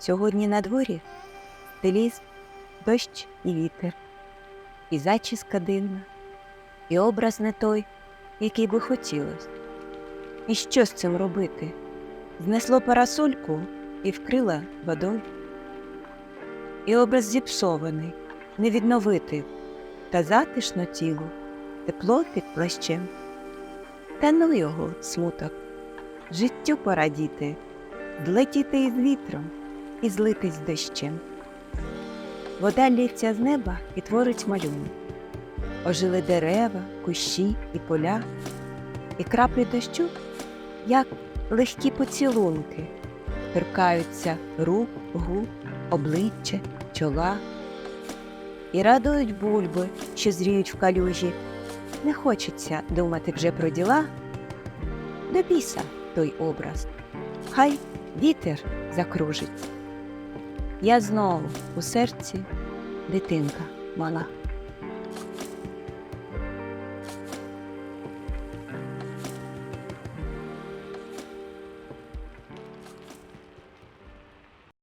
Сьогодні на дворі стилізм, дощ і вітер, і зачіска дивна, і образ не той, який би хотілось. І що з цим робити? Знесло парасольку і вкрила водою. І образ зіпсований, не відновити, та затишно тілу, тепло під плащем. Та ну його смуток, життю пора діти, злетіти із вітром і злитись дощем. Вода лється з неба і творить малюнок. Ожили дерева, кущі і поля, і краплі дощу, як легкі поцілунки, торкаються рук, губ, обличчя, чола. І радують бульби, що зріють в калюжі. Не хочеться думати вже про діла. До біса той образ, хай вітер закружить. Я знову у серці дитинка мала.